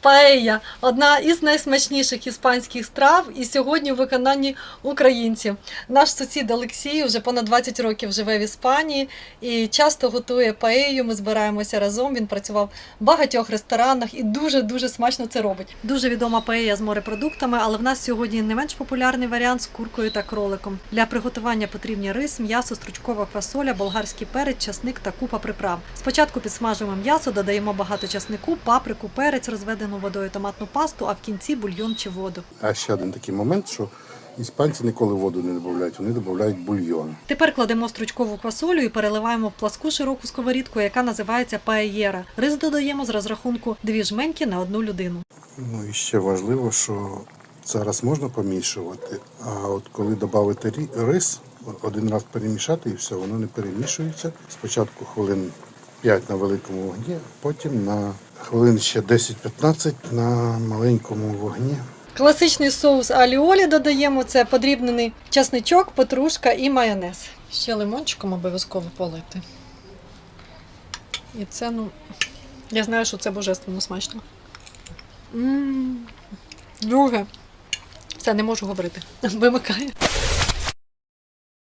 Паея одна із найсмачніших іспанських страв, і сьогодні у виконанні українців. Наш сусід Олексій вже понад 20 років живе в Іспанії і часто готує паею. Ми збираємося разом. Він працював в багатьох ресторанах і дуже дуже смачно це робить. Дуже відома паея з морепродуктами, але в нас сьогодні не менш популярний варіант з куркою та кроликом. Для приготування потрібні рис, м'ясо, стручкова фасоля, болгарський перець, часник та купа приправ. Спочатку підсмажуємо м'ясо, додаємо багато часнику, паприку, перець, розведену водою томатну пасту, а в кінці бульйон чи воду. А ще один такий момент, що іспанці ніколи воду не додають, вони додають бульйон. Тепер кладемо стручкову квасолю і переливаємо в пласку широку сковорідку, яка називається паеєра. Рис додаємо з розрахунку дві жменьки на одну людину. Ну і ще важливо, що зараз можна помішувати, а от коли додати рис, один раз перемішати і все, воно не перемішується. Спочатку хвилин 5 на великому вогні, потім на хвилин ще 10-15 на маленькому вогні. Класичний соус аліолі додаємо це подрібнений часничок, петрушка і майонез. Ще лимончиком обов'язково полити. І це, ну, я знаю, що це божественно смачно. м Друге. Все, не можу говорити. Вимикаю.